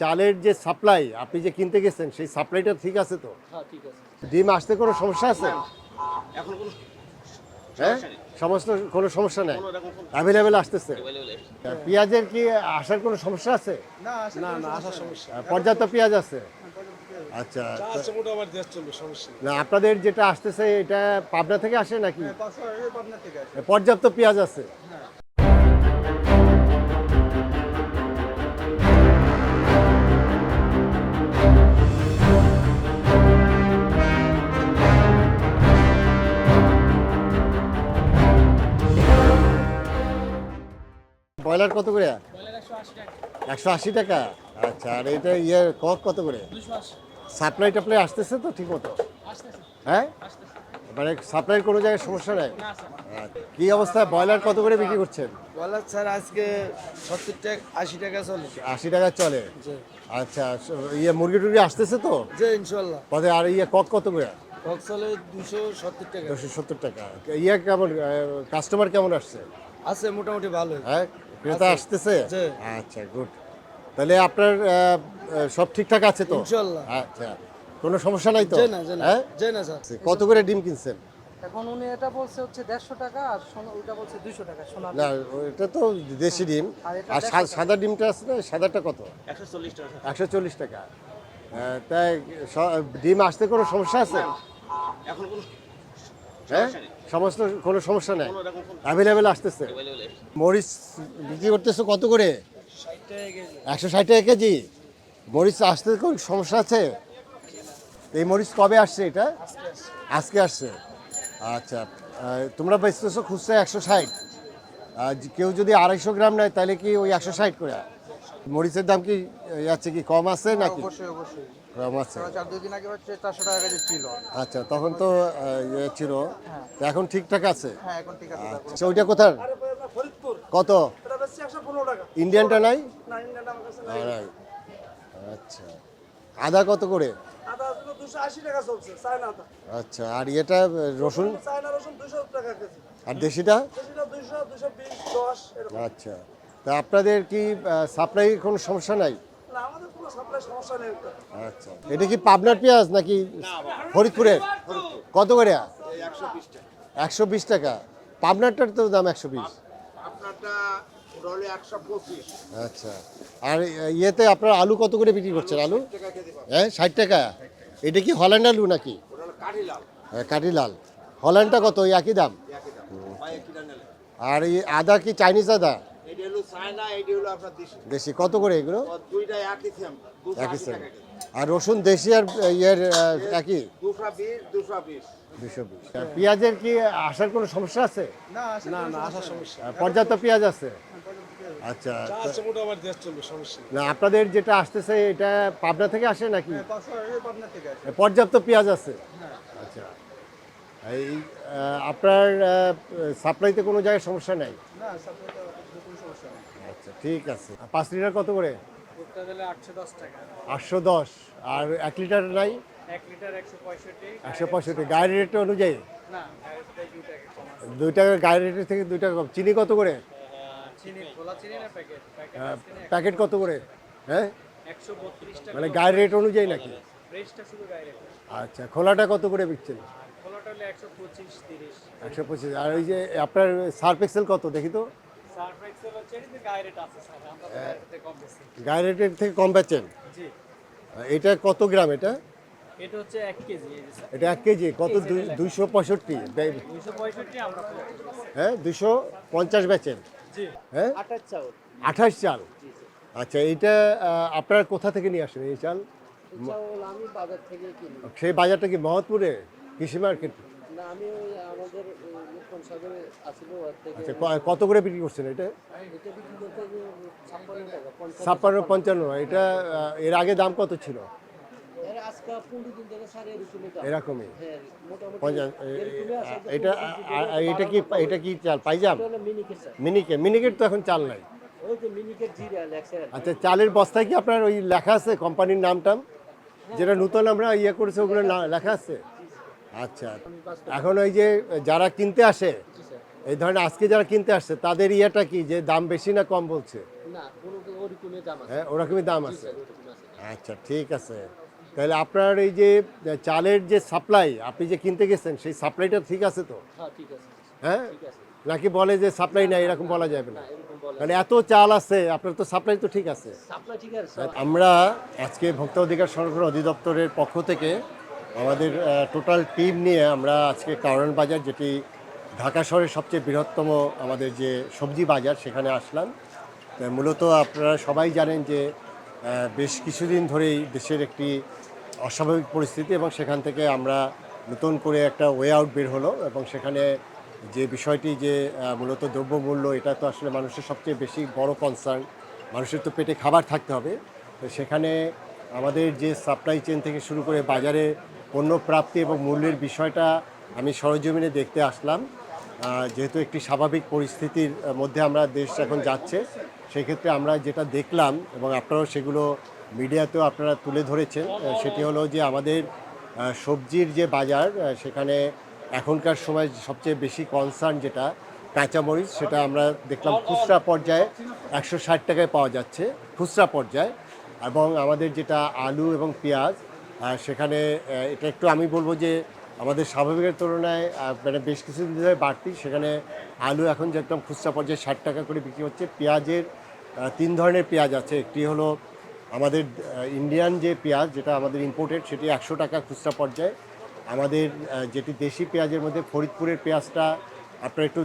চালের যে সাপ্লাই আপনি যে কিনতে গেছেন সেই সাপ্লাইটা ঠিক আছে তো? হ্যাঁ ঠিক আছে। ডিম আসতে কোনো সমস্যা আছে? হ্যাঁ? সমস্যা সমস্ত কোনো সমস্যা নেই? অ্যাভেলেবেল আসতেছে? পেঁয়াজের কি আসার কোনো সমস্যা আছে? না না না আসার সমস্যা পর্যাপ্ত পেঁয়াজ আছে? আচ্ছা না আপনাদের যেটা আসতেছে এটা পাবনা থেকে আসে নাকি? আসে। পর্যাপ্ত পেঁয়াজ আছে? ব্রয়লার কত করে? একশো আশি টাকা। আচ্ছা আর এটা ইয়ে কক কত করে? সাপ্লাই টাপ্লাই আসতেছে তো ঠিক মতো? হ্যাঁ? মানে সাপ্লাইয়ের কোনো জায়গায় সমস্যা নেই। কি অবস্থা? ব্রয়লার কত করে বিক্রি করছেন? বলার স্যার আজকে সত্তর টাকা আশি টাকা চলে। আশি টাকা চলে? জি। আচ্ছা ইয়ে মুরগি টুরগি আসতেছে তো? যে ইনশাল্লাহ। পদে আর ইয়ে কক কত করে? কক চলে দুশো সত্তর টাকা। দুশো সত্তর টাকা। ইয়ে কেমন কাস্টমার কেমন আসছে? আছে মোটামুটি ভালো হ্যাঁ? ক্রেতা আসতেছে? আচ্ছা গুড তাহলে আপনার সব ঠিকঠাক আছে তো? ইনশাল্লাহ। আচ্ছা কোনো সমস্যা নাই তো? হ্যাঁ? স্যার। কত করে ডিম কিনছেন? এখন উনি এটা বলছে হচ্ছে দেড়শো টাকা আর সোনা ওইটা বলছে দুইশো টাকা সোনা না এটা তো দেশি ডিম। আর সাদা ডিমটা আছে না সাদাটা কত? একশো চল্লিশ টাকা একশো চল্লিশ টাকা। তাই ডিম আসতে কোনো সমস্যা আছে? এখন কোনো হ্যাঁ? সমস্ত কোনো সমস্যা নেই। অ্যাভেলেবেল আসতেছে। মরিচ বিক্রি করতেছো কত করে? একশো ষাট টাকা কেজি। মরিচ আসতে কোন সমস্যা আছে? এই মরিচ কবে আসছে এটা? আজকে আসছে। আচ্ছা তোমরা বেচতেছো খুচরা একশো ষাট। কেউ যদি আড়াইশো গ্রাম নেয় তাহলে কি ওই একশো ষাট করে? মরিচের দাম কি আছে কি কম আছে নাকি? অবশ্যই অবশ্যই। কম আছে চার দুই দিন আগে হচ্ছে চারশো টাকা কেজি ছিল আচ্ছা তখন তো ইয়ে ছিল। তো এখন ঠিকঠাক আছে? হ্যাঁ এখন ঠিক আছে। আচ্ছা ওইটা কোথার? কত? ইন্ডিয়ানটা নাই. আচ্ছা। আদা কত করে? আচ্ছা আর এটা রসুন? চায়না রসুন দুশো টাকা কেজি। আর দেশিটা? আচ্ছা। তা আপনাদের কি সাপ্লাই কোনো সমস্যা নাই? না আমাদের কোনো সাপ্লাই সমস্যা নেই। একটা আচ্ছা। এটা কি পাবনার পেঁয়াজ নাকি ফরিদপুরের কত করে? একশো বিশ টাকা। পাবনারটার তো দাম একশো বিশ। আচ্ছা। আর ইয়েতে আপনার আলু কত করে বিক্রি করছেন আলু? হ্যাঁ ষাট টাকা? এটা কি হল্যান্ড আলু নাকি? হ্যাঁ, কাঠি লাল। হল্যান্ডটা কত? ওই একই দাম? আর এই আদা কি চাইনিজ আদা? চায়না এটি হলো আপনার দেশি। দেশি। কত করে এগুলো? দুইটা একই সেম একই সেম আর রসুন দেশি আর ইয়ের একই? দুশো বিশ দুশো বিশ দুশো বিশ। পেঁয়াজের কি আসার কোনো সমস্যা আছে? না না না আসার সমস্যা। পর্যাপ্ত পেঁয়াজ আছে? আচ্ছা নেই। না আপনাদের যেটা আসতেছে এটা পাবনা থেকে আসে নাকি? আসে। পর্যাপ্ত পেঁয়াজ আছে? আচ্ছা। এই আপনার সাপ্লাইতে কোনো জায়গায় সমস্যা নেই? না সাপ্লাই কোনো সমস্যা নেই আচ্ছা ঠিক আছে। পাঁচ লিটার কত করে? আটশো দশ আর এক লিটার নাই? একশো পঁয়ষট্টি। গায়ের রেট অনুযায়ী? দুই টাকা গায়ের রেটের থেকে দুই টাকা কম। চিনি কত করে? না প্যাকেট? কত করে? হ্যাঁ? মানে গায়ের রেট অনুযায়ী নাকি? আচ্ছা খোলাটা কত করে পঁচিশ একশো পঁচিশ। আর ওই যে আপনার সার্ফ এক্সেল কত? দেখি তো। গায়ে রেটের থেকে কম বেচেন এটা কত গ্রাম এটা? এটা হচ্ছে এক কেজি এটা এক কত? দুইশো পঁয়ষট্টি। হ্যাঁ দুশো পঞ্চাশ বেচেন। হ্যাঁ? আঠাশ চাল। আচ্ছা এইটা আপনারা কোথা থেকে নিয়ে আসেন এই চাল? সেই বাজারটা কি মহৎপুরে? কৃষি মার্কেট? আচ্ছা কত করে বিক্রি করছেন এটা? ছাপ্পান্ন পঞ্চান্ন। এটা এর আগে দাম কত ছিল? এরকমই? হ্যাঁ এটা এটা কি এটা কি চাল পাইজাম? মিনিকেট মিনিকেট তো এখন চাল নাই। আচ্ছা চালের বস্তায় কি আপনার ওই লেখা আছে কোম্পানির নামটাম? যেটা নতুন আমরা ইয়ে করেছে ওগুলো লেখা আছে? আচ্ছা। এখন ওই যে যারা কিনতে আসে এই ধরনের আজকে যারা কিনতে আসছে তাদের ইয়েটা কি যে দাম বেশি না কম বলছে? ওরকমই দাম আছে। হ্যাঁ ওরকমই দাম আছে। আচ্ছা ঠিক আছে। তাহলে আপনার এই যে চালের যে সাপ্লাই আপনি যে কিনতে গেছেন সেই সাপ্লাইটা ঠিক আছে তো? হ্যাঁ হ্যাঁ? নাকি বলে যে সাপ্লাই নাই এরকম বলা যাবে না? মানে এত চাল আছে আপনার তো সাপ্লাই তো ঠিক আছে। ঠিক আছে। আমরা আজকে ভোক্তা অধিকার সংরক্ষণ অধিদপ্তরের পক্ষ থেকে আমাদের টোটাল টিম নিয়ে আমরা আজকে কারণ বাজার, যেটি ঢাকা শহরের সবচেয়ে বৃহত্তম আমাদের যে সবজি বাজার, সেখানে আসলাম। মূলত আপনারা সবাই জানেন যে বেশ কিছুদিন ধরেই দেশের একটি অস্বাভাবিক পরিস্থিতি এবং সেখান থেকে আমরা নতুন করে একটা ওয়ে আউট বের হলো এবং সেখানে যে বিষয়টি যে মূলত দ্রব্যমূল্য, এটা তো আসলে মানুষের সবচেয়ে বেশি বড় কনসার্ন মানুষের তো পেটে খাবার থাকতে হবে। তো সেখানে আমাদের যে সাপ্লাই চেন থেকে শুরু করে বাজারে পণ্য প্রাপ্তি এবং মূল্যের বিষয়টা আমি সরজমিনে দেখতে আসলাম। যেহেতু একটি স্বাভাবিক পরিস্থিতির মধ্যে আমরা দেশ এখন যাচ্ছে সেই ক্ষেত্রে আমরা যেটা দেখলাম এবং আপনারাও সেগুলো মিডিয়াতেও আপনারা তুলে ধরেছেন সেটি হলো যে আমাদের সবজির যে বাজার সেখানে এখনকার সময় সবচেয়ে বেশি কনসার্ন যেটা, কাঁচামরিচ, সেটা আমরা দেখলাম খুচরা পর্যায়ে একশো ষাট টাকায় পাওয়া যাচ্ছে, খুচরা পর্যায়ে। এবং আমাদের যেটা আলু এবং পেঁয়াজ সেখানে এটা একটু আমি বলব যে আমাদের স্বাভাবিকের তুলনায় মানে বেশ কিছুদিন ধরে বাড়তি। সেখানে আলু এখন যে একদম খুচরা পর্যায়ে ষাট টাকা করে বিক্রি হচ্ছে। পেঁয়াজের তিন ধরনের পেঁয়াজ আছে। একটি হলো আমাদের ইন্ডিয়ান যে পেঁয়াজ যেটা আমাদের ইম্পোর্টেড সেটি একশো টাকা খুচরা পর্যায়ে। আমাদের যেটি দেশি পেঁয়াজের মধ্যে ফরিদপুরের পেঁয়াজটা আপনার একটু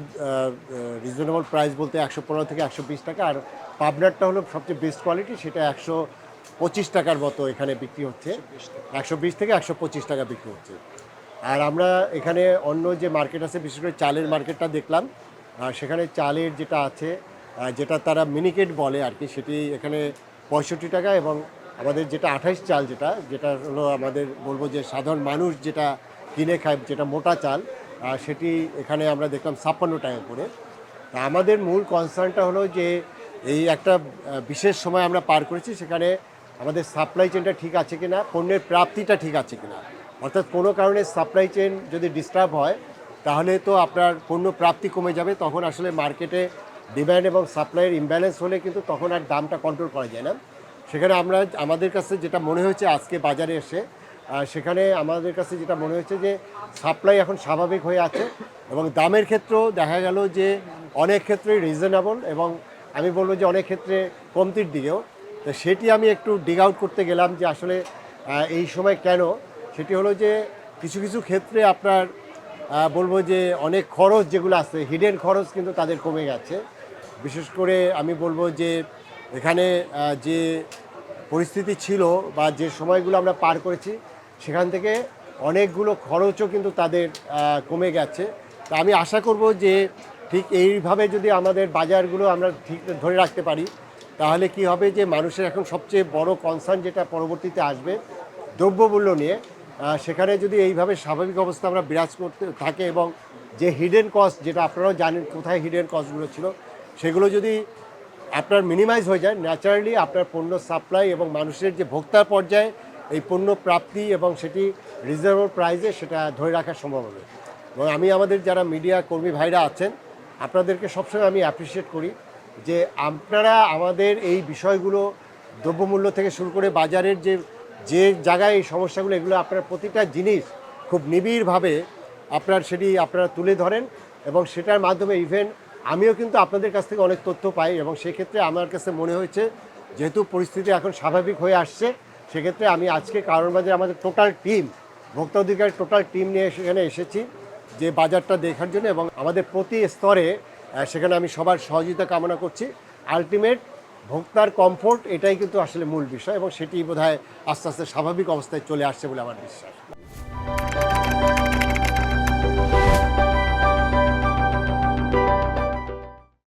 রিজনেবল প্রাইস বলতে একশো পনেরো থেকে একশো বিশ টাকা। আর পাবনারটা হলো সবচেয়ে বেস্ট কোয়ালিটি সেটা একশো পঁচিশ টাকার মতো এখানে বিক্রি হচ্ছে। একশো বিশ থেকে একশো পঁচিশ টাকা বিক্রি হচ্ছে। আর আমরা এখানে অন্য যে মার্কেট আছে, বিশেষ করে চালের মার্কেটটা দেখলাম, আর সেখানে চালের যেটা আছে যেটা তারা মিনিকেট বলে আর কি, সেটি এখানে পঁয়ষট্টি টাকা এবং আমাদের যেটা আঠাশ চাল যেটা যেটা হলো আমাদের বলব যে সাধারণ মানুষ যেটা কিনে খায়, যেটা মোটা চাল সেটি এখানে আমরা দেখলাম ছাপ্পান্ন টাকা করে। তা আমাদের মূল কনসার্নটা হলো যে এই একটা বিশেষ সময় আমরা পার করেছি, সেখানে আমাদের সাপ্লাই চেনটা ঠিক আছে কিনা, পণ্যের প্রাপ্তিটা ঠিক আছে কিনা। অর্থাৎ কোনো কারণে সাপ্লাই চেন যদি ডিস্টার্ব হয়, তাহলে তো আপনার পণ্য প্রাপ্তি কমে যাবে, তখন আসলে মার্কেটে ডিম্যান্ড এবং সাপ্লাইয়ের ইমব্যালেন্স হলে কিন্তু তখন আর দামটা কন্ট্রোল করা যায় না। সেখানে আমরা, আমাদের কাছে যেটা মনে হয়েছে আজকে বাজারে এসে সেখানে আমাদের কাছে যেটা মনে হয়েছে যে সাপ্লাই এখন স্বাভাবিক হয়ে আছে এবং দামের ক্ষেত্রেও দেখা গেল যে অনেক ক্ষেত্রে রিজনেবল এবং আমি বলব যে অনেক ক্ষেত্রে কমতির দিকেও। তো সেটি আমি একটু ডিগ আউট করতে গেলাম যে আসলে এই সময় কেন? সেটি হলো যে কিছু কিছু ক্ষেত্রে আপনার বলব যে অনেক খরচ যেগুলো আছে হিডেন খরচ কিন্তু তাদের কমে গেছে। বিশেষ করে আমি বলব যে এখানে যে পরিস্থিতি ছিল বা যে সময়গুলো আমরা পার করেছি, সেখান থেকে অনেকগুলো খরচও কিন্তু তাদের কমে গেছে। তা আমি আশা করব যে ঠিক এইভাবে যদি আমাদের বাজারগুলো আমরা ঠিক ধরে রাখতে পারি তাহলে কি হবে যে মানুষের এখন সবচেয়ে বড় কনসার্ন যেটা পরবর্তীতে আসবে দ্রব্যমূল্য নিয়ে সেখানে যদি এইভাবে স্বাভাবিক অবস্থা আমরা বিরাজ করতে থাকে এবং যে হিডেন কস্ট যেটা আপনারাও জানেন কোথায় হিডেন কস্টগুলো ছিল, সেগুলো যদি আপনার মিনিমাইজ হয়ে যায় ন্যাচারালি আপনার পণ্য সাপ্লাই এবং মানুষের যে ভোক্তার পর্যায়ে এই পণ্য প্রাপ্তি এবং সেটি রিজনেবল প্রাইসে সেটা ধরে রাখা সম্ভব হবে। এবং আমি আমাদের যারা মিডিয়া কর্মী ভাইরা আছেন, আপনাদেরকে সবসময় আমি অ্যাপ্রিসিয়েট করি। যে আপনারা আমাদের এই বিষয়গুলো দ্রব্যমূল্য থেকে শুরু করে বাজারের যে যে জায়গায় এই সমস্যাগুলো, এগুলো আপনার প্রতিটা জিনিস খুব নিবিড়ভাবে আপনার সেটি আপনারা তুলে ধরেন এবং সেটার মাধ্যমে ইভেন আমিও কিন্তু আপনাদের কাছ থেকে অনেক তথ্য পাই এবং সেক্ষেত্রে আমার কাছে মনে হয়েছে যেহেতু পরিস্থিতি এখন স্বাভাবিক হয়ে আসছে, সেক্ষেত্রে আমি আজকে কারণ বাজারে আমাদের টোটাল টিম, ভোক্তা অধিকার টোটাল টিম নিয়ে সেখানে এসেছি যে বাজারটা দেখার জন্য এবং আমাদের প্রতি স্তরে সেখানে আমি সবার সহযোগিতা কামনা করছি। আলটিমেট ভোক্তার কমফোর্ট এটাই কিন্তু আসলে মূল বিষয় এবং সেটি বোধহয় আস্তে আস্তে স্বাভাবিক অবস্থায় চলে আসছে বলে আমার বিশ্বাস।